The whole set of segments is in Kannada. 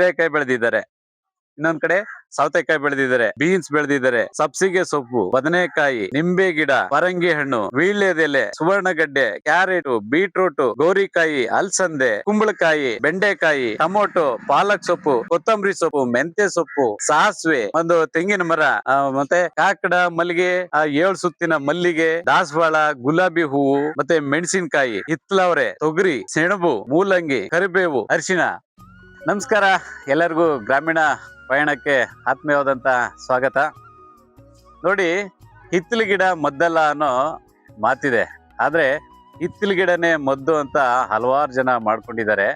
ಹೀರೆಕಾಯಿ ಬೆಳೆದಿದ್ದಾರೆ. ಇನ್ನೊಂದ್ ಕಡೆ ಸೌತೆಕಾಯಿ ಬೆಳೆದಿದ್ದಾರೆ ಬೀನ್ಸ್ ಬೆಳೆದಿದ್ದಾರೆ, ಸಬ್ಸಿಗೆ ಸೊಪ್ಪು, ಬದನೆಕಾಯಿ, ನಿಂಬೆ ಗಿಡ, ಪರಂಗಿ ಹಣ್ಣು ವೀಳ್ಯದೆಲೆ ಸುವರ್ಣಗಡ್ಡೆ, ಕ್ಯಾರೆಟ್, ಬೀಟ್ರೂಟ್, ಗೋರಿಕಾಯಿ, ಅಲ್ಸಂದೆ, ಕುಂಬಳಕಾಯಿ, ಬೆಂಡೆಕಾಯಿ, ಟೊಮೊಟೊ, ಪಾಲಕ್ ಸೊಪ್ಪು, ಕೊತ್ತಂಬರಿ ಸೊಪ್ಪು ಮೆಂತೆ ಸೊಪ್ಪು, ಸಾಸಿವೆ, ಒಂದು ತೆಂಗಿನ ಮರ ಮತ್ತೆ ಕಾಕಡ ಮಲ್ಲಿಗೆ ಏಳ್ ಸುತ್ತಿನ ಮಲ್ಲಿಗೆ, ದಾಸವಾಳ, ಗುಲಾಬಿ ಹೂವು, ಮತ್ತೆ ಮೆಣಸಿನಕಾಯಿ, ಹಿತ್ಲವರೆ, ತೊಗರಿ, ಸೆಣಬು, ಮೂಲಂಗಿ, ಕರಿಬೇವು, ಅರಿಶಿಣ. ನಮಸ್ಕಾರ. ಎಲ್ಲರಿಗೂ ಗ್ರಾಮೀಣ ಪಯಣಕ್ಕೆ ಆತ್ಮೀಯವಾದಂತ ಸ್ವಾಗತ. ನೋಡಿ, ಹಿತ್ತಲು ಗಿಡ ಮದ್ದಲ್ಲ ಅನ್ನೋ ಮಾತಿದೆ. ಆದ್ರೆ, ಹಿತ್ತಲು ಗಿಡನೇ ಮದ್ದು ಅಂತ ಹಲವಾರು ಜನ ಮಾಡ್ಕೊಂಡಿದ್ದಾರೆ.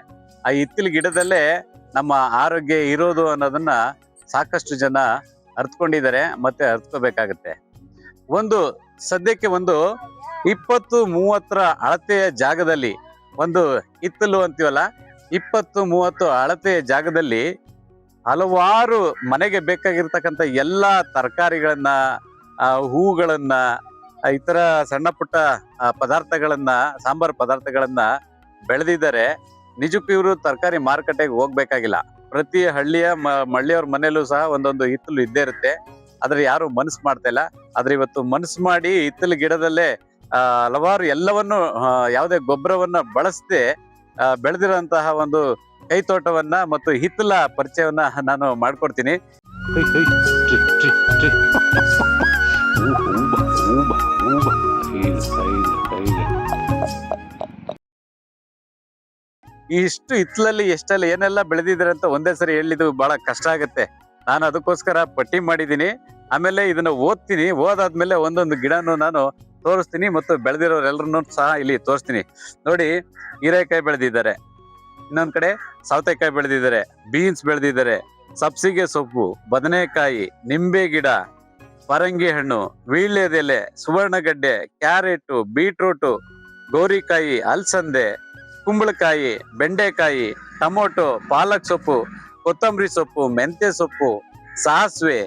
ಆ ಹಿತ್ತಲು ಗಿಡದಲ್ಲೇ ನಮ್ಮ ಆರೋಗ್ಯ ಇರೋದು ಅನ್ನೋದನ್ನ ಸಾಕಷ್ಟು ಜನ ಅರ್ತ್ಕೊಂಡಿದ್ದಾರೆ, ಮತ್ತೆ ಅರ್ತ್ಕೋಬೇಕಾಗತ್ತೆ. ಒಂದು, ಸದ್ಯಕ್ಕೆ ಒಂದು ಇಪ್ಪತ್ತು ಮೂವತ್ತರ ಅಳತೆಯ ಜಾಗದಲ್ಲಿ ಒಂದು ಹಿತ್ತಲು ಅಂತೀವಲ್ಲ ಇಪ್ಪತ್ತು, ಮೂವತ್ತು ಅಳತೆಯ ಜಾಗದಲ್ಲಿ ಹಲವಾರು ಮನೆಗೆ ಬೇಕಾಗಿರ್ತಕ್ಕಂಥ ಎಲ್ಲ ತರಕಾರಿಗಳನ್ನ ಹೂಗಳನ್ನ ಇತರ ಸಣ್ಣ ಪುಟ್ಟ ಪದಾರ್ಥಗಳನ್ನ, ಸಾಂಬಾರ್ ಪದಾರ್ಥಗಳನ್ನ ಬೆಳೆದಿದ್ದಾರೆ. ನಿಜಕ್ಕೂ ಇವರು ತರಕಾರಿ ಮಾರುಕಟ್ಟೆಗೆ ಹೋಗ್ಬೇಕಾಗಿಲ್ಲ. ಪ್ರತಿ ಹಳ್ಳಿಯ ಮಳ್ಳಿಯವ್ರ ಮನೆಯಲ್ಲೂ ಸಹ ಒಂದೊಂದು ಹಿತ್ತಲು ಇದ್ದೇ ಇರುತ್ತೆ. ಆದ್ರೆ ಯಾರು ಮನಸ್ಸು ಮಾಡ್ತಾ ಇಲ್ಲ. ಆದ್ರೆ ಇವತ್ತು ಮನಸ್ಸು ಮಾಡಿ ಹಿತ್ತಲು ಗಿಡದಲ್ಲೇ ಹಲವಾರು ಎಲ್ಲವನ್ನು ಯಾವುದೇ ಗೊಬ್ಬರವನ್ನ ಬಳಸದೆ ಬೆಳೆದಿರುವಂತಹ ಒಂದು ಕೈತೋಟವನ್ನ ಮತ್ತು ಹಿತ್ತಲ ಪರಿಚಯವನ್ನ ನಾನು ಮಾಡ್ಕೊಡ್ತೀನಿ. ಈ ಇಷ್ಟು ಹಿತ್ತಲಲ್ಲಿ ಎಷ್ಟಲ್ಲಿ ಏನೆಲ್ಲ ಬೆಳೆದಿದ್ದಾರೆ ಅಂತ ಒಂದೇ ಸರಿ ಹೇಳಿದ್ದು ಬಹಳ ಕಷ್ಟ ಆಗುತ್ತೆ. ನಾನು ಅದಕ್ಕೋಸ್ಕರ ಪಟ್ಟಿ ಮಾಡಿದ್ದೀನಿ. ಆಮೇಲೆ ಇದನ್ನ ಓದ್ತೀನಿ. ಓದಾದ್ಮೇಲೆ ಒಂದೊಂದು ಗಿಡನೂ ನಾನು ತೋರಿಸ್ತೀನಿ ಮತ್ತು ಬೆಳೆದಿರೋರೆಲ್ಲರನ್ನು ಸಹ ಇಲ್ಲಿ ತೋರಿಸ್ತೀನಿ. ನೋಡಿ, ಹೀರೆಕಾಯಿ ಬೆಳೆದಿದ್ದಾರೆ. ಇನ್ನೊಂದು ಕಡೆ ಸೌತೆಕಾಯಿ ಬೆಳೆದಿದ್ದಾರೆ, ಬೀನ್ಸ್ ಬೆಳೆದಿದ್ದಾರೆ, ಸಬ್ಸಿಗೆ ಸೊಪ್ಪು, ಬದನೆಕಾಯಿ, ನಿಂಬೆ ಗಿಡ, ಪರಂಗಿ ಹಣ್ಣು ವೀಳ್ಯದೆಲೆ ಸುವರ್ಣಗಡ್ಡೆ, ಕ್ಯಾರೆಟು, ಬೀಟ್ರೂಟು, ಗೋರಿಕಾಯಿ, ಅಲ್ಸಂದೆ, ಕುಂಬಳಕಾಯಿ, ಬೆಂಡೆಕಾಯಿ, ಟೊಮೊಟೊ, ಪಾಲಕ್ ಸೊಪ್ಪು, ಕೊತ್ತಂಬರಿ ಸೊಪ್ಪು, ಮೆಂತ್ಯ ಸೊಪ್ಪು, ಸಾಸಿವೆ,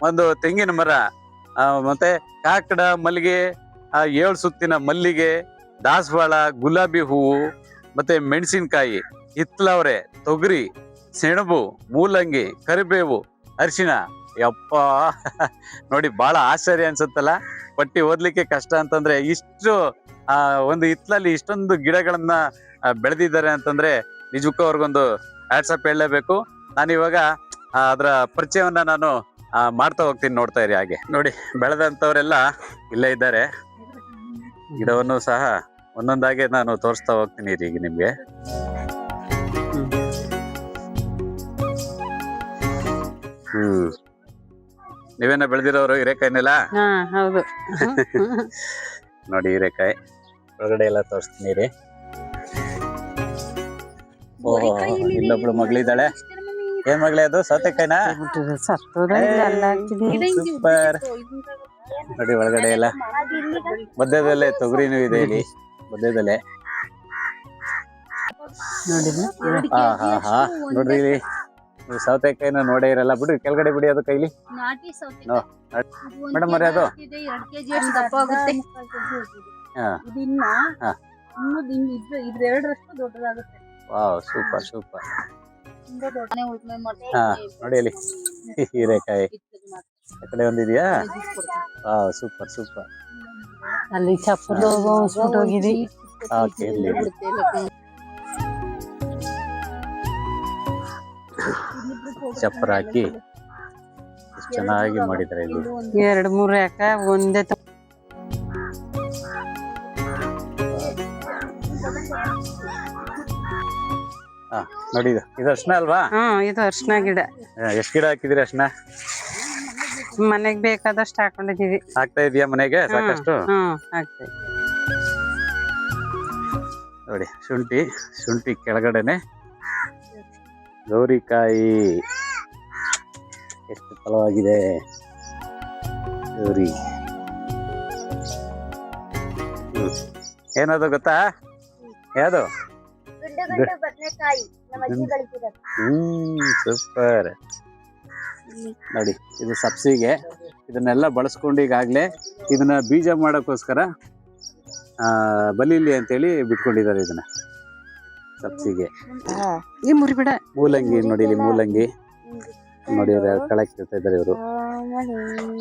ಒಂದು ತೆಂಗಿನ ಮರ ಮತ್ತೆ ಕಾಕಡ, ಮಲ್ಲಿಗೆ ಆ, ಏಳು ಸುತ್ತಿನ ಮಲ್ಲಿಗೆ ದಾಸವಾಳ ಗುಲಾಬಿ ಹೂವು ಮತ್ತೆ ಮೆಣಸಿನಕಾಯಿ ಹಿತ್ಲವ್ರೆ ತೊಗರಿ ಸೆಣಬು ಮೂಲಂಗಿ ಕರಿಬೇವು ಅರಿಶಿಣ. ಯಪ್ಪ! ನೋಡಿ ಬಹಳ ಆಶ್ಚರ್ಯ ಅನ್ಸುತ್ತಲ್ಲ? ಪಟ್ಟಿ ಓದ್ಲಿಕ್ಕೆ ಕಷ್ಟ ಅಂತಂದ್ರೆ ಇಷ್ಟು ಆ ಒಂದು ಹಿತ್ಲಲ್ಲಿ ಇಷ್ಟೊಂದು ಗಿಡಗಳನ್ನ ಬೆಳೆದಿದ್ದಾರೆ ಅಂತಂದ್ರೆ ನಿಜಕ್ಕೂ ಅವ್ರಿಗೊಂದು ಆಟ್ಸಪ್ ಹೇಳಲೇಬೇಕು. ನಾನಿವಾಗ ಅದರ ಪರಿಚಯವನ್ನ ನಾನು ಮಾಡ್ತಾ ಹೋಗ್ತೀನಿ ನೋಡ್ತಾ ಇರಿ ಹಾಗೆ. ನೋಡಿ ಬೆಳೆದಂಥವ್ರೆಲ್ಲ ಇಲ್ಲೇ ಇದ್ದಾರೆ. ಗಿಡವನ್ನು ಸಹ ಒಂದೊಂದಾಗೆ ನಾನು ತೋರಿಸ್ತಾ ಹೋಗ್ತೀನಿ ರೀ ಈಗ ನಿಮ್ಗೆ. ಹ್ಮ್. ನೀವೇನ ಬೆಳೆದಿರೋರು ಹಿರೇಕಾಯಿನೆಲ್ಲ? ಹಾ ಹೌದು. ನೋಡಿ ಹೀರೆಕಾಯಿ. ಒಳಗಡೆ ಎಲ್ಲ ತೋರಿಸ್ತೀನಿ ರೀ. ಓ ಇಲ್ಲೊಬ್ಳು ಮಗಳಿದ್ದಾಳೆ. ಏನ್ ಮಗಳೇ ಅದು? ಸೌತೆಕಾಯಿನಾ? ಸೂಪರ್. ನೋಡಿ ಒಳಗಡೆ ಎಲ್ಲ. ಮಧ್ಯದಲ್ಲೇ ತೊಗರಿನೂ ಇದೆ ಇಲ್ಲಿ. ಮಧ್ಯದಲ್ಲೇ? ಹಾ ಹಾ ಹಾ ನೋಡ್ರಿ ಇಲ್ಲಿ. ನೀವು ಸೌತೆಕಾಯಿನ ನೋಡೇ ಇರಲ್ಲ. ಬಿಡಿ ಕೆಳಗಡೆ ಬಿಡಿ ಅದು ಕೈಲಿ. ನಾಟಿ ಸೌತೆ ನೋ, ಮೇಡಮ್ ಅವ್ರೆ ಅದು? ಎರಡು ಕೆಜಿ ಅಷ್ಟು ದಪ್ಪ ಆಗುತ್ತೆ. ಹಾ. ಇದಿನ್ನ ಹಾ. ಇನ್ನು ಇನ್ನು ಇದ್ರ ಇದ್ರೆರಡರಷ್ಟು ದೊಡ್ಡದಾಗುತ್ತೆ. Wow super super. ನೋಡಿ ಇಲ್ಲಿ ಹೀರೆಕಾಯಿ. ಆ ಕಡೆ ಒಂದಿದ್ಯಾ? ವಾವ್ ಸೂಪರ್ ಸೂಪರ್ ಅಲ್ಲಿ ಚಪ್ಪಲು ಹೋಗ್ಬಿಟ್ಟು ಹೋಗಿದಿ. ಓಕೆ ಇಲ್ಲಿ. ಚಪ್ಪರ ಹಾಕಿ ಚೆನ್ನಾಗಿ ಮಾಡಿದ್ರೆ ಇಲ್ಲಿ ಎರಡು ಮೂರು ಯಾಕ? ಒಂದೇ ನೋಡಿ ಇದು. ಇದು ಅರ್ಶನ ಅಲ್ವಾ? ಹಾ ಇದು ಅರ್ಶನ ಗಿಡ. ಎಷ್ಟು ಗಿಡ ಹಾಕಿದ್ರಿ ಅರ್ಶನ? ಮನೆಗ್ ಬೇಕಾದಷ್ಟು ಹಾಕೊಂಡಿದೀವಿ ಹಾಕ್ತಾ ಇದೆಯಾ ಮನೆಗೆ? ಸಾಕಷ್ಟು? ಹ್ಮ್ ನೋಡಿ ಶುಂಠಿ ಶುಂಠಿ ಕೆಳಗಡೆನೆ. ಗೌರಿಕಾಯಿ. ಎಷ್ಟು ಫಲವಾಗಿದೆ. ಗೌರಿ. ಏನದು ಗೊತ್ತಾ? ಯಾವುದು? ಹ್ಮ್ ಸೂಪರ್. ನೋಡಿ ಇದು ಸಬ್ಸಿಗೆ. ಇದನ್ನೆಲ್ಲ ಬಳಸ್ಕೊಂಡು ಈಗಾಗಲೇ ಇದನ್ನ ಬೀಜ ಮಾಡೋಕ್ಕೋಸ್ಕರ ಬಲೀಲಿ ಅಂತೇಳಿ ಬಿಟ್ಕೊಂಡಿದ್ದಾರೆ ಇದನ್ನ ಸಬ್ಸಿಗೆ. ಈ ಮುರಿಬಿಡ ಮೂಲಂಗಿ ನೋಡಿ ಇಲ್ಲಿ ಮೂಲಂಗಿ. ನೋಡಿ ಇವ್ರು ಯಾರು ಕೆಳಕ್ಕೆ ಇರ್ತಾ ಇದ್ದಾರೆ ಇವರು.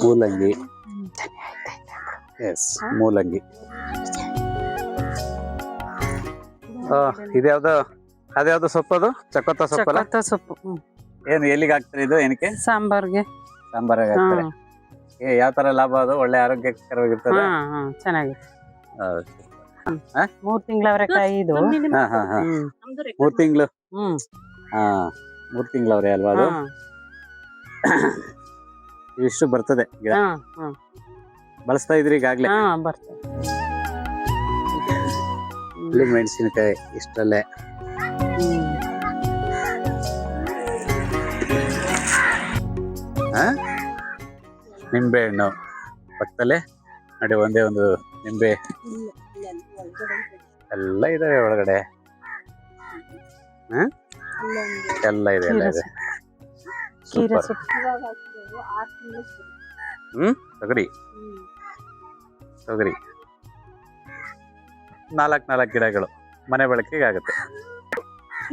ಮೂಲಂಗಿ. ಎಸ್ ಮೂಲಂಗಿ. ಇದ್ಯಾವ್ದು ಅದ್ಯಾವ್ದು ಸೊಪ್ಪು ಅದು ಚಕೋತ ಸೊಪ್ಪು ಹ್ಮ್. ಏನು ಎಲ್ಲಿಗೆ ಹಾಕ್ತಾರೆ ಇದು ಏನಕ್ಕೆ ಸಾಂಬಾರ್ಗೆ. ಸಾಂಬಾರ್ಗೆ ಹಾಕ್ತಾರೆ? ಏ ಯಾವ ತರ ಲಾಭ ಅದು? ಒಳ್ಳೆ ಆರೋಗ್ಯಕರವಾಗಿರ್ತದೆ? ಹಾ ಹಾ ಚೆನ್ನಾಗಿದೆ. ಹಾ ಮೂರ್ ತಿಂಗಳ ಅವರೆಕಾಯಿ ಇದು ಹಾ ಹಾ ಹಾ. ಮೂರ್ ತಿಂಗಳು? ಹ್ಮ್. ಹಾ ಮೂರ್ ತಿಂಗಳವ್ರೆ ಅಲ್ವಾ ಅದು? ಹಾ. ಇವಿಷ್ಟು ಬರ್ತದೆ ಗಿಡ. ಹಾ ಹಾ. ಬಳಸ್ತಾ ಇದ್ರಿ ಈಗಾಗ್ಲೇ? ಹಾ ಬರ್ತದೆ. ಮೆಣಸಿನಕಾಯಿ ಇಷ್ಟಲ್ಲೇ ನಿಂಬೆ ಹಣ್ಣು. ಪಕ್ಕದಲ್ಲೇ ನೋಡಿ ಒಂದೇ ಒಂದು ನಿಂಬೆ. ಎಲ್ಲ ಇದಾವೆ ಒಳಗಡೆ? ಎಲ್ಲ ಇದೆ ಎಲ್ಲ ಇದೆ. ಹ್ಮ್? ತೊಗರಿ? ತೊಗರಿ. ನಾಲ್ಕು ನಾಲ್ಕು ಗಿಡಗಳು. ಮನೆ ಬಳಕೆಗೆ ಆಗುತ್ತೆ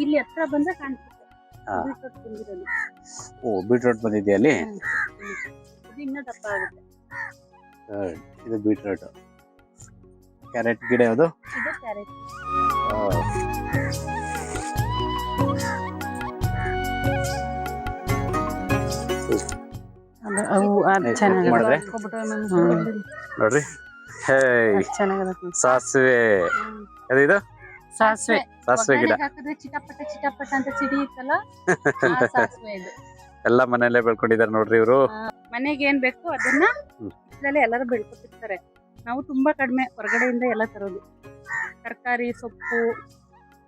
ಇಲ್ಲಿ ಹತ್ರ ಬಂದ್ರೆ ಕಾಣಿಸುತ್ತೆ ಹಾ. ಬೀಟ್ರೂಟ್ ಬಂದಿರೋದು. ಓ ಬೀಟ್ರೋಟ್ ಬಂದಿದೆಯಾ ಅಲ್ಲಿ ಇದು ಇನ್ನೂ ದಪ್ಪ ಆಗುತ್ತೆ. Good. ಇದು ಬೀಟ್ರೋಟ್. ಕ್ಯಾರೆಟ್ ಗಿಡ ಯಾವುದು? ಇದು ಕ್ಯಾರೆಟ್. ಅದು ಅವು ಅದು ಏ, ಚೆನ್ನಾಗಿದೆ ಮಾಡಿದ್ರೆ? ನೋಡ್ರಿ. ಹೇ ಚೆನ್ನಾಗಿದೆ ಸಾಸಿವೆ. ಅದು ಇದು? ಸಾಸಿವೆ. ಸಾಸಿವೆ ಗಿಡ ಹಾಕಿದ್ರೆ ಚಿಟಪಟ ಚಿಟಪಟ ಅಂತ ಸಿಡಿಯುತ್ತಲ್ಲ ಆ ಸಾಸಿವೆ ಇದು. ಎಲ್ಲ ಮನೆಯಲ್ಲೇ ಬೆಳ್ಕೊಂಡಿದ್ದಾರೆ ನೋಡ್ರಿ ಇವರು. ಮನೆಗೆ ಏನ್ ಬೇಕು ಅದನ್ನ. ಇದ್ರಲ್ಲೇ ಎಲ್ಲರೂ ಬೆಳ್ಕೊತಿರ್ತಾರೆ ನಾವು ತುಂಬಾ ಕಡಿಮೆ ಹೊರಗಡೆಯಿಂದ ಎಲ್ಲ ತರೋದು. ತರಕಾರಿ ಸೊಪ್ಪು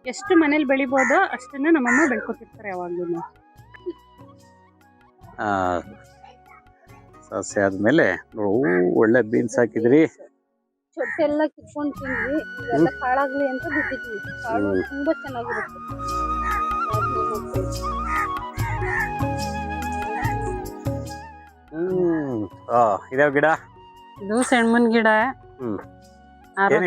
ಎಷ್ಟು ಮನೇಲಿ ಬೆಳಿಬೋದೋ ಅಷ್ಟನ್ನ ನಮ್ಮಮ್ಮ ಬೆಳ್ಕೊತಿರ್ತಾರೆ ಯಾವಾಗ್ಲೂ ಆ, ಸಾಸಿವೆ ಆದ್ಮೇಲೆ ಒಳ್ಳೆ ಬೀನ್ಸ್ ಹಾಕಿದ್ರಿ. ಚೊಟ್ಟೆಲ್ಲ ಕಿತ್ಕೊಂಡ್ ತಿಂದ್ವಿ. ಎಲ್ಲ ಕಾಳಾಗ್ಲಿ ಅಂತ ಬಿಟ್ಟಿದ್ವಿ. ಕಾಳು ತುಂಬಾ ಚೆನ್ನಾಗಿರುತ್ತೆ. ಹ್ಮ್. ಆ ಇದಾವ ಗಿಡ? ಇದು ಸೆಣ್ಮನ್ ಗಿಡ. ಹ್ಮ್.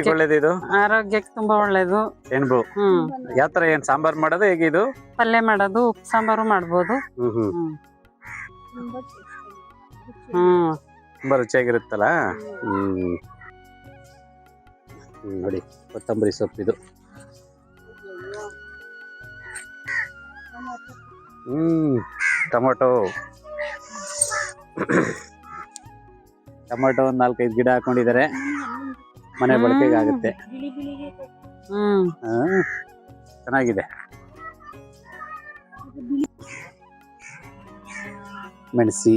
ಒಳ್ಳೇದು ಇದು? ಆರೋಗ್ಯಕ್ಕೆ ತುಂಬಾ ಒಳ್ಳೇದು. ಸೆಣಬು ಹ್ಮ್. ಯಾವ ತರ ಏನ್ ಸಾಂಬಾರ್ ಮಾಡೋದು? ಹೇಗೆ ಇದು? ಪಲ್ಯ ಮಾಡೋದು ಉಪ್ಪು ಸಾಂಬಾರು ಮಾಡ್ಬೋದು. ಹ್ಮ್ ಹ್ಮ್. ಹ್ಮ್. ತುಂಬಾ. ರುಚಿಯಾಗಿರುತ್ತಲ್ಲ? ಹ್ಮ್, ನೋಡಿ ಕೊತ್ತಂಬರಿ ಸೊಪ್ಪಿದು ಹ್ಞೂ ಟೊಮೊಟೊ. ಟೊಮೊಟೊ ಒಂದು ನಾಲ್ಕೈದು ಗಿಡ ಹಾಕೊಂಡಿದ್ದಾರೆ. ಮನೆ ಬಳಕೆಗೆ ಆಗುತ್ತೆ ಚೆನ್ನಾಗಿದೆ. ಮೆಣಸಿ.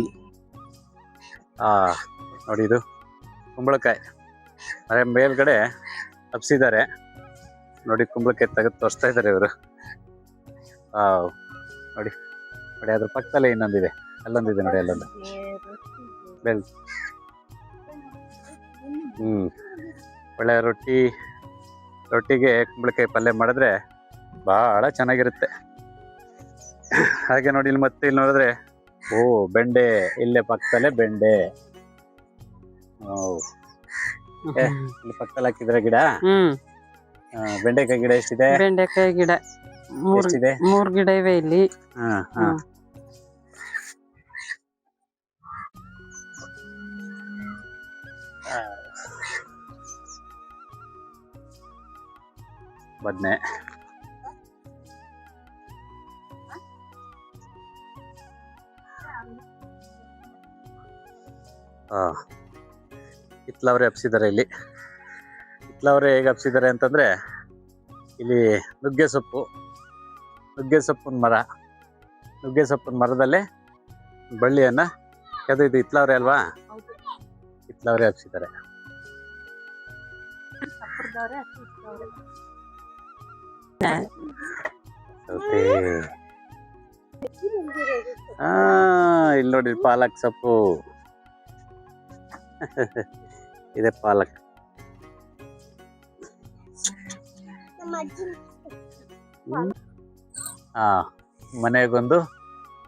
ಆ ನೋಡಿ ಇದು ಕುಂಬಳಕಾಯಿ. ಅದೇ ಮೇಲ್ಗಡೆ ಹಬ್ಸಿದ್ದಾರೆ ನೋಡಿ ಕುಂಬಳಕಾಯಿ ತೆಗೆದು ತೋರಿಸ್ತಾ ಇದ್ದಾರೆ ಇವರು. ನೋಡಿ ನೋಡಿ, ಅದ್ರ ಪಕ್ಕದಲ್ಲೇ ಇನ್ನೊಂದಿದೆ. ಅಲ್ಲೊಂದಿದೆ ನೋಡಿ, ಅಲ್ಲೊಂದು. ಬೆಲ್. ಹ್ಮ್. ಒಳ್ಳೆ ರೊಟ್ಟಿ, ರೊಟ್ಟಿಗೆ ಕುಂಬಳಕಾಯಿ ಪಲ್ಯ ಮಾಡಿದ್ರೆ ಬಹಳ ಚೆನ್ನಾಗಿರುತ್ತೆ. ಹಾಗೆ ನೋಡಿ, ಇಲ್ಲಿ ಮತ್ತೆ ಇಲ್ಲಿ ನೋಡಿದ್ರೆ, ಓ, ಬೆಂಡೆ, ಇಲ್ಲೇ ಪಕ್ಕದಲ್ಲೇ ಬೆಂಡೆ. ಓ. ಇಲ್ಲಿ ಪಕ್ಕದಲ್ಲಿ ಹಾಕಿದ್ರೆ ಗಿಡ. ಹ್ಮ್. ಆ, ಬೆಂಡೆಕಾಯಿ ಗಿಡ ಎಷ್ಟಿದೆ? ಬೆಂಡೆಕಾಯಿ ಗಿಡ. ಮೂರ್ ಎಷ್ಟಿದೆ? ಮೂರ್ ಗಿಡ ಇವೆ ಇಲ್ಲಿ. ಹಾ ಹಾ. ಹ್ಮ್. ಬದ್ನೆ. ಆ. ಹಿತ್ಲವ್ರೆ ಹಬ್ಸಿದ್ದಾರೆ ಇಲ್ಲಿ. ಹಿತ್ಲವ್ರೆ ಹೇಗೆ ಹಬ್ಸಿದ್ದಾರೆ ಅಂತಂದರೆ, ಇಲ್ಲಿ ನುಗ್ಗೆ ಸೊಪ್ಪು, ನುಗ್ಗೆ ಸೊಪ್ಪಿನ ಮರ, ನುಗ್ಗೆ ಸೊಪ್ಪಿನ ಮರದಲ್ಲೇ ಬಳ್ಳಿಯನ್ನು ಅದು ಇದು ಹಿತ್ಲವ್ರೆ ಅಲ್ವಾ? ಹಿತ್ಲವ್ರೆ ಹಬ್ಸಿದ್ದಾರೆ ಇಲ್ಲಿ ನೋಡಿ ಪಾಲಕ್ ಸೊಪ್ಪು. ಇದೆ ಪಾಲಕ್. ಹಾ ಆ ಮನೆಗೊಂದು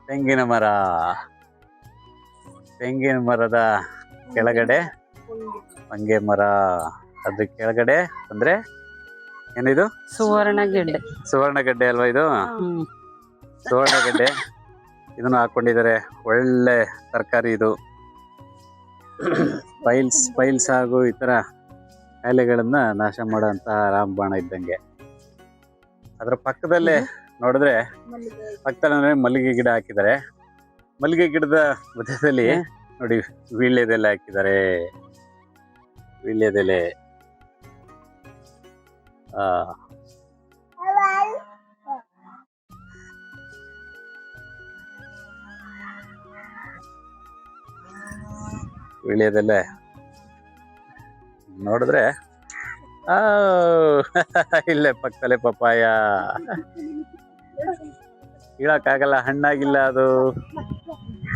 ತೆಂಗಿನ ಮರ. ತೆಂಗಿನ ಮರದ ಕೆಳಗಡೆ ಹಂಗೆ ಮರ. ಅದ್ರ ಕೆಳಗಡೆ ಅಂದ್ರೆ ಏನಿದು? ಸುವರ್ಣ ಗೆಡ್ಡೆ. ಸುವರ್ಣಗಡ್ಡೆ ಅಲ್ವಾ ಇದು? ಸುವರ್ಣ ಸುವರ್ಣಗಡ್ಡೆ ಇದನ್ನು ಹಾಕೊಂಡಿದ್ದಾರೆ ಒಳ್ಳೆ ತರಕಾರಿ ಇದು. ಪೈಲ್ಸ್ ಪೈಲ್ಸ್ ಹಾಗೂ ಇತರ ಕಾಯಿಲೆಗಳನ್ನ ನಾಶ ಮಾಡುವಂತಹ ರಾಮಬಾಣ ಇದ್ದಂಗೆ. ಅದರ ಪಕ್ಕದಲ್ಲೇ ನೋಡಿದ್ರೆ ಪಕ್ಕದಲ್ಲಿ ಮಲ್ಲಿಗೆ ಗಿಡ ಹಾಕಿದ್ದಾರೆ. ಮಲ್ಲಿಗೆ ಗಿಡದ ಮಧ್ಯದಲ್ಲಿ ನೋಡಿ ವೀಳ್ಯದೆಲೆ ಹಾಕಿದ್ದಾರೆ. ವೀಳ್ಯದೆಲೆ. ಆ ವೀಳ್ಯದೆಲೆ ನೋಡಿದ್ರೆ ಆ ಇಲ್ಲೇ ಪಕ್ಕದಲ್ಲೇ ಪಪ್ಪಾಯ. ಕೀಳಕ್ಕಾಗಲ್ಲ ಹಣ್ಣಾಗಿಲ್ಲ ಅದು.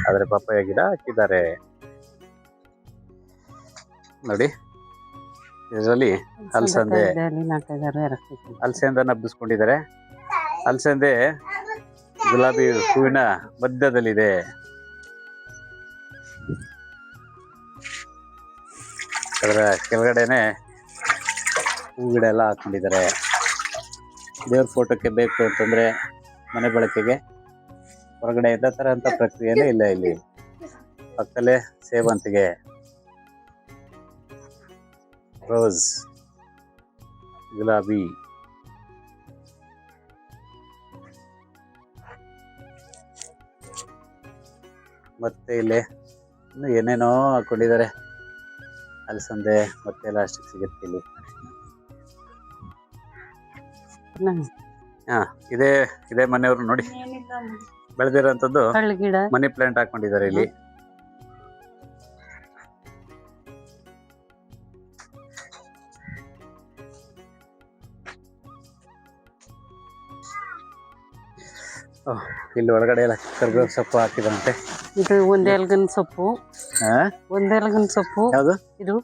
ಆದರೆ ಪಪ್ಪಾಯ ಗಿಡ ಹಾಕಿದ್ದಾರೆ. ನೋಡಿ ಇದರಲ್ಲಿ ಅಲಸಂದೆ. ಅಲ್ಲಿ ನಬ್ಬಿಸ್ಕೊಂಡಿದ್ದಾರೆ. ಹಬ್ಬಿಸ್ಕೊಂಡಿದ್ದಾರೆ ಅಲಸಂದೆ ಗುಲಾಬಿ ಹೂವಿನ ಮಧ್ಯದಲ್ಲಿದೆ. ಅದರ ಕೆಳಗಡೆನೆ ಹೂ ಗಿಡ ಎಲ್ಲ ಹಾಕೊಂಡಿದ್ದಾರೆ ದೇವ್ರ ಫೋಟೋಕ್ಕೆ ಬೇಕು ಅಂತಂದ್ರೆ ಮನೆ ಬಳಕೆಗೆ ಹೊರಗಡೆ ಎಲ್ಲ ತರ ಅಂತ ಪ್ರಕ್ರಿಯೆನೇ ಇಲ್ಲ ಇಲ್ಲಿ. ಪಕ್ಕದಲ್ಲೇ ಸೇವಂತಿಗೆ, ರೋಸ್, ಗುಲಾಬಿ. ಮತ್ತೆ ಇಲ್ಲಿ ಇನ್ನು ಏನೇನೋ ಹಾಕೊಂಡಿದ್ದಾರೆ. ಅಲಸಂದೆ ಮತ್ತೆ ಲಾಸ್ಟಿಗೆ ಸಿಗುತ್ತೆ ಇಲ್ಲಿ. ಹಾ ಇದೇ ಇದೇ ಮನೆಯವರು ನೋಡಿ. ಬೆಳೆದಿರೋಂಥದ್ದು ಮನಿ ಪ್ಲಾಂಟ್ ಹಾಕೊಂಡಿದ್ದಾರೆ ಇಲ್ಲಿ. ಇಲ್ಲಿ ಒಳಗಡೆ ಎಲ್ಲ ಕರ್ಬೇವು ಸೊಪ್ಪು ಹಾಕಿದಂತೆ. ಇದು ಒಂದೆಲ್ಗನ್ ಸೊಪ್ಪು. ಹಾ? ಒಂದೆಲ್ಗನ್ ಸೊಪ್ಪು. ಯಾವುದು? ಇದು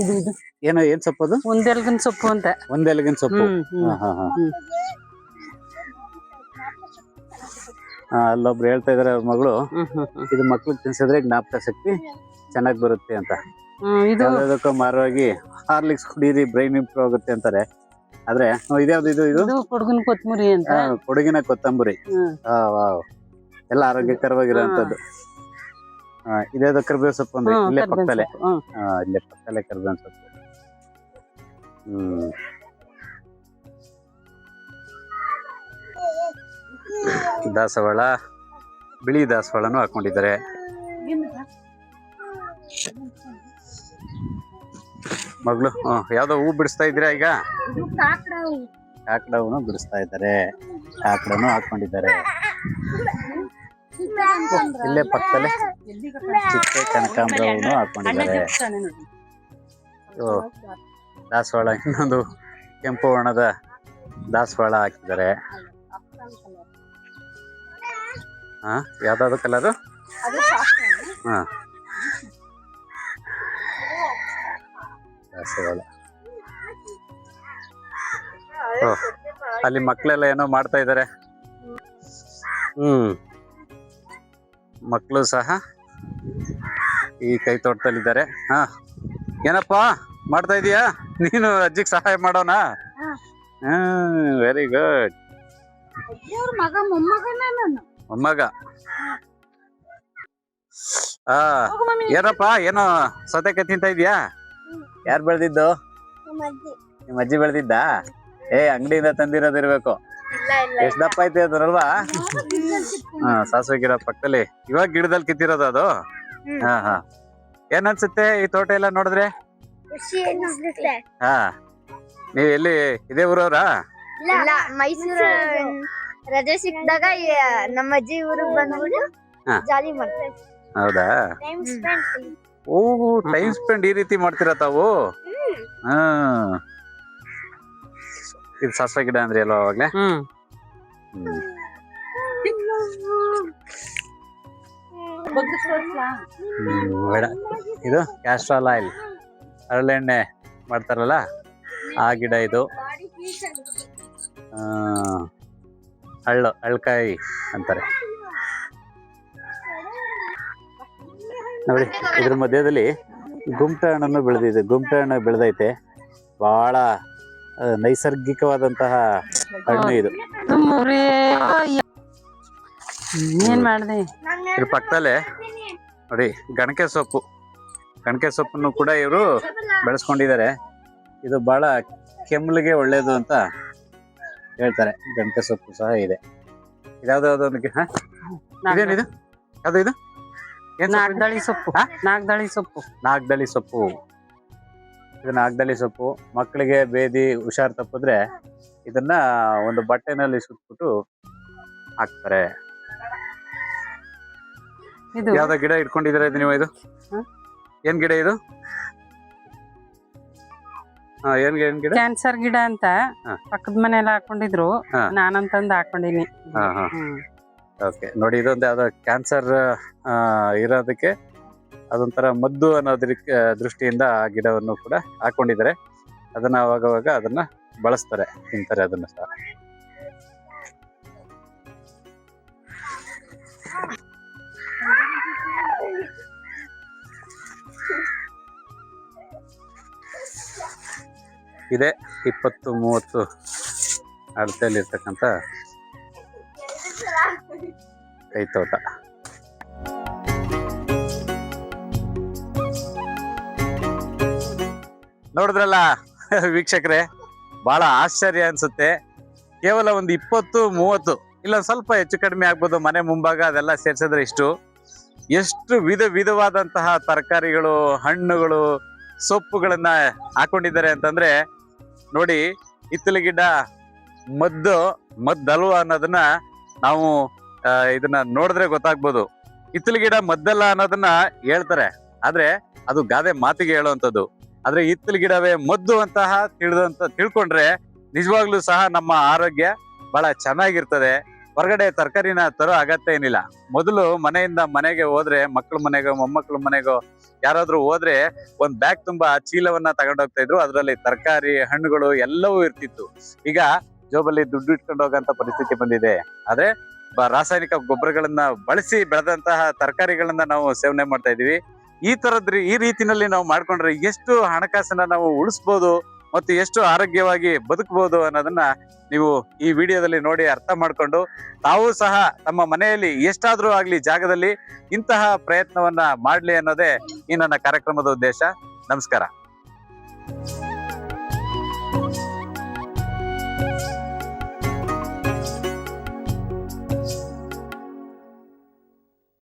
ಇದು ಇದು. ಏನೋ ಏನ್ ಸೊಪ್ಪು ಅದು? ಒಂದೆಲ್ಗನ್ ಸೊಪ್ಪು ಅಂತ. ಒಂದೆಲಗಿನ ಸೊಪ್ಪು. ಹ್ಮ್ ಹ್ಮ್. ಹಾ ಹಾ ಹಾ. ಹ್ಮ್. ಹಾ ಅಲ್ಲೊಬ್ರು ಹೇಳ್ತಾ ಇದಾರೆ ಅವ್ರ ಮಗಳು ಹ್ಮ್ ಹ್ಮ್ ಹ್ಮ್. ಇದು ಮಕ್ಳಿಗೆ ತಿನ್ಸಿದ್ರೆ ಜ್ಞಾಪಕ ಶಕ್ತಿ ಚೆನ್ನಾಗಿ ಬರುತ್ತೆ ಅಂತ. ಹ್ಮ್, ಇದು ಮಾರವಾಗಿ ಹಾರ್ಲಿಕ್ಸ್ ಕುಡೀರಿ ಬ್ರೈನ್ ಇಂಪ್ರೂವ್ ಆಗುತ್ತೆ ಅಂತಾರೆ. ಆದ್ರೆ ಇದ್ಯಾವ್ದು ಇದು ಇದು ಕೊಡಗಿನ ಕೊತ್ತಂಬರಿ ಅಂತ. ಆ, ಕೊಡಗಿನ ಕೊತ್ತಂಬರಿ. ಹ್ಮ್. ಆ ವಾವ್. ಎಲ್ಲ ಆರೋಗ್ಯಕರವಾಗಿರುವಂತದ್ದು. ಹಾ. ಇದ್ಯಾವ್ದು ಕರಿಬೇವು ಸೊಪ್ಪು ಅಂದ್ರೆ? ಹ್ಮ್, ಇಲ್ಲೇ ಕರ್ಬೇವಿನ್ ಪಕ್ಕದಲ್ಲೇ? ಸೊಪ್ಪು, ಹ್ಮ್. ಹಾ ಇಲ್ಲೇ ಪಕ್ಕದಲ್ಲೇ ಕರ್ಬೇವಿನ ಸೊಪ್ಪು. ಹ್ಮ್. ದಾಸವಾಳ ಬಿಳಿ ದಾಸವಾಳನು ಹಾಕೊಂಡಿದ್ದಾರೆ. ಮಗಳು ಹ್ಮ್, ಯಾವ್ದೋ ಹೂ ಬಿಡಿಸ್ತಾ ಇದ್ದೀರಾ ಈಗ? ಕಾಕಡವನ್ನು ಬಿಡಿಸ್ತಾ ಇದ್ದಾರೆ. ಕಾಕಡನು ಹಾಕೊಂಡಿದ್ದಾರೆ. ಇಲ್ಲೇ ಪಕ್ಕದಲ್ಲೇ ಚಿಕ್ಕ ಹೂನು ಹಾಕೊಂಡಿದ್ದಾರೆ. ಓ, ದಾಸವಾಳ ಇನ್ನೊಂದು ಕೆಂಪು ವರ್ಣದ ದಾಸವಾಳ ಹಾಕಿದ್ದಾರೆ. ಹಾ ಯಾವ್ದಾದ್ರು ಕಲರ್? ಹಾ. ಓ, ಅಲ್ಲಿ ಮಕ್ಕಳೆಲ್ಲ ಏನೋ ಮಾಡ್ತಾ ಇದ್ದಾರೆ ಹ್ಮ್. ಮಕ್ಕಳು ಸಹ ಈ ಕೈ ತೋಟದಲ್ಲಿದ್ದಾರೆ. ಹಾ. ಏನಪ್ಪ ಮಾಡ್ತಾ ಇದೀಯಾ? ನೀನು ಅಜ್ಜಿಗೆ ಸಹಾಯ ಮಾಡೋಣ ಹ್ಮ್ ವೆರಿ ಗುಡ್ ಮಗ ಮೊಮ್ಮಗನ ನಾನು. ಮೊಮ್ಮಗ. ಆ ಏನಪ್ಪ ಏನೋ ಸೌತೆಕಾಯಿ ತಿಂತ ಇದೀಯಾ? ಯಾರು ಬೆಳ್ದಿದ್ದು? ನಿಮ್ಮ ಅಜ್ಜಿ. ಬೆಳ್ದಿದ್ದ? ಏ ಅಂಗಡಿಯಿಂದ ತಂದಿರೋದಿರ್ಬೇಕು ಎಷ್ಟ್ ದಪ್ಪ ಐತೆ ಅದ್ರಲ್ವಾ ಹಾ ಸಾಸಿವೆ ಗಿಡ ಪಕ್ಕದಲ್ಲಿ. ಇವಾಗ ಗಿಡದಲ್ಲಿ ಕಿತ್ತಿರೋದು ಅದು? ಹಾ ಹಾ. ಏನ್ ಅನ್ಸುತ್ತೆ ಈ ತೋಟ ಎಲ್ಲ ನೋಡಿದ್ರೆ? ಹಾ. ನೀವ್ ಎಲ್ಲಿ ಇದೇ ಊರವ್ರಾ? ಇಲ್ಲ ಮೈಸೂರು ರಜೆ ಸಿಕ್ಕಿದಾಗ ನಮ್ಮ ಅಜ್ಜಿ ಊರಿಗೆ ಬಂದ್ಬಿಟ್ಟು ಹಾ. ಜಾಲಿ ಮಾಡ್ತಾರೆ. ಹೌದಾ? ಸ್ಪೆಂಡ್ ಟೈಮ್ ಸ್ಪೆಂಡ್ ಈ ರೀತಿ ಮಾಡ್ತೀರಾ ತಾವು? ಹಾ. ಇದು ಸಾಸಿವೆ ಗಿಡ ಅಂದ್ರೆ ಎಲ್ಲ ಅವಾಗ್ಲೇ? ಬೇಡ. ಇದು ಕ್ಯಾಸ್ಟ್ರಾಲ್ ಆಯಿಲ್ ಹರಳೆಣ್ಣೆ ಮಾಡ್ತಾರಲ್ಲ ಆ ಗಿಡ ಇದು. ಹಳ್ಳು ಹಳ್ಕಾಯಿ ಅಂತಾರೆ. ನೋಡಿ ಇದ್ರ ಮಧ್ಯದಲ್ಲಿ ಗುಮ್ಟ ಹಣ್ಣನ್ನು ಬೆಳೆದಿದೆ. ಗುಮ್ಟ ಹಣ್ಣು ಬೆಳೆದೈತೆ ಬಹಳ ನೈಸರ್ಗಿಕವಾದಂತಹ ಹಣ್ಣು ಇದು. ಏನ್ ಮಾಡಿದೆ? ಇದ್ರ ಪಕ್ಕದಲ್ಲೇ ನೋಡಿ ಗಣಕೆ ಸೊಪ್ಪು. ಗಣಕೆ ಸೊಪ್ಪನ್ನು ಕೂಡ ಇವರು ಬೆಳೆಸ್ಕೊಂಡಿದ್ದಾರೆ. ಇದು ಬಹಳ ಕೆಮ್ಮಲಿಗೆ ಒಳ್ಳೇದು ಅಂತ ಹೇಳ್ತಾರೆ. ಗಣಕೆ ಸೊಪ್ಪು ಸಹ ಇದೆ. ಇದ್ಯಾವ್ದು ಯಾವ್ದೋ ಒಂದು ಇದೇನಿದು? ಏನ್ ಇದು? ನಾಗ್ದಳಿ ಸೊಪ್ಪು? ನಾಗ್ದಳಿ ಸೊಪ್ಪು. ನಾಗ್ದಳಿ ಸೊಪ್ಪು. ಇದು ನಾಗ್ದಳಿ ಸೊಪ್ಪು. ಮಕ್ಕಳಿಗೆ ಬೇದಿ ಹುಷಾರ್ ತಪ್ಪಿದ್ರೆ ಇದನ್ನ ಒಂದು ಬಟ್ಟೆನಲ್ಲಿ ಸುತ್ಬಿಟ್ಟು ಹಾಕ್ತಾರೆ. ಇದು ಯಾವ್ದೋ ಗಿಡ ಇಟ್ಕೊಂಡಿದ್ದೀರಾ ಇದು ನೀವು ಇದು? ಏನ್ ಗಿಡ ಇದು? ಹಾ ಏನ್ ಏನ್ ಗಿಡ? ಕ್ಯಾನ್ಸರ್ ಗಿಡ ಅಂತ ಹಾ. ಪಕ್ಕದ ಮನೆಯಲ್ಲ ಹಾಕೊಂಡಿದ್ರು. ನಾನು ನಾನಂತಂದ್ ಹಾಕೊಂಡಿನಿ. ಹಾ, ಹಾ. ಹ್ಮ್. ಓಕೆ ನೋಡಿ, ಇದೊಂದು ಯಾವ್ದೋ ಕ್ಯಾನ್ಸರ್ ಇರೋದಕ್ಕೆ ಅದೊಂಥರ ಮದ್ದು ಅನ್ನೋದಕ್ಕೆ ದೃಷ್ಟಿಯಿಂದ ಆ ಗಿಡವನ್ನು ಕೂಡ ಹಾಕೊಂಡಿದ್ದಾರೆ. ಅದನ್ನ ಅವಾಗವಾಗ ಅದನ್ನ ಬಳಸ್ತಾರೆ, ತಿಂತಾರೆ ಅದನ್ನ ಸಹ. ಇದೆ, ಇಪ್ಪತ್ತು ಮೂವತ್ತು ಅಳತೆಯಲ್ಲಿರ್ತಕ್ಕಂಥ ತೋಟ ನೋಡಿದ್ರಲ್ಲ ವೀಕ್ಷಕರೇ ಬಹಳ ಆಶ್ಚರ್ಯ ಅನ್ಸುತ್ತೆ. ಕೇವಲ ಒಂದು ಇಪ್ಪತ್ತು, ಮೂವತ್ತು, ಇಲ್ಲ ಸ್ವಲ್ಪ ಹೆಚ್ಚು ಕಡಿಮೆ ಆಗ್ಬೋದು, ಮನೆ ಮುಂಭಾಗ ಅದೆಲ್ಲ ಸೇರ್ಸಿದ್ರೆ ಇಷ್ಟು. ಎಷ್ಟು ವಿಧ ವಿಧವಾದಂತಹ ತರಕಾರಿಗಳು, ಹಣ್ಣುಗಳು, ಸೊಪ್ಪುಗಳನ್ನ ಹಾಕೊಂಡಿದ್ದಾರೆ ಅಂತಂದ್ರೆ, ನೋಡಿ ಹಿತ್ತಲು ಮದ್ದು, ಮದ್ದಲ್ವಾ ಅನ್ನೋದನ್ನ ನಾವು ಇದನ್ನ ನೋಡಿದ್ರೆ ಗೊತ್ತಾಗ್ಬೋದು. ಹಿತ್ತಲ ಗಿಡ ಮದ್ದಲ್ಲ ಅನ್ನೋದನ್ನ ಹೇಳ್ತಾರೆ. ಆದ್ರೆ ಅದು ಗಾದೆ ಮಾತಿಗೆ ಹೇಳುವಂಥದ್ದು. ಆದ್ರೆ ಹಿತ್ತಲ ಗಿಡವೇ ಮದ್ದು ಅಂತಹ ತಿಳಿದಂತ, ತಿಳ್ಕೊಂಡ್ರೆ ನಿಜವಾಗ್ಲೂ ಸಹ ನಮ್ಮ ಆರೋಗ್ಯ ಬಹಳ ಚೆನ್ನಾಗಿರ್ತದೆ. ಹೊರಗಡೆ ತರಕಾರಿನ ತರೋ ಅಗತ್ಯ ಏನಿಲ್ಲ. ಮೊದಲು ಮನೆಯಿಂದ ಮನೆಗೆ ಹೋದ್ರೆ, ಮಕ್ಕಳ ಮನೆಗೋ, ಮೊಮ್ಮಕ್ಕಳ ಮನೆಗೋ ಯಾರಾದ್ರೂ ಹೋದ್ರೆ ಒಂದ್ ಬ್ಯಾಗ್ ತುಂಬಾ ಚೀಲವನ್ನ ತಗೊಂಡೋಗ್ತಾ ಇದ್ರು. ಅದರಲ್ಲಿ ತರಕಾರಿ, ಹಣ್ಣುಗಳು ಎಲ್ಲವೂ ಇರ್ತಿತ್ತು. ಈಗ ಜೋಬಲ್ಲಿ ದುಡ್ಡು ಇಟ್ಕೊಂಡು ಹೋಗಂತ ಪರಿಸ್ಥಿತಿ ಬಂದಿದೆ. ಆದ್ರೆ ರಾಸಾಯನಿಕ ಗೊಬ್ಬರಗಳನ್ನ ಬಳಸಿ ಬೆಳೆದಂತಹ ತರಕಾರಿಗಳನ್ನ ನಾವು ಸೇವನೆ ಮಾಡ್ತಾ ಇದೀವಿ ಈ ತರದ್ ಈ ರೀತಿನಲ್ಲಿ ನಾವು ಮಾಡ್ಕೊಂಡ್ರೆ ಎಷ್ಟು ಹಣಕಾಸನ್ನ ನಾವು ಉಳಿಸ್ಬೋದು ಮತ್ತು ಎಷ್ಟು ಆರೋಗ್ಯವಾಗಿ ಬದುಕಬಹುದು ಅನ್ನೋದನ್ನ ನೀವು ಈ ವಿಡಿಯೋದಲ್ಲಿ ನೋಡಿ ಅರ್ಥ ಮಾಡಿಕೊಂಡು ತಾವು ಸಹ ತಮ್ಮ ಮನೆಯಲ್ಲಿ ಎಷ್ಟಾದರೂ ಆಗಲಿ ಜಾಗದಲ್ಲಿ ಇಂತಹ ಪ್ರಯತ್ನವನ್ನ ಮಾಡಲಿ ಅನ್ನೋದೇ ಈ ನನ್ನ ಕಾರ್ಯಕ್ರಮದ ಉದ್ದೇಶ. ನಮಸ್ಕಾರ.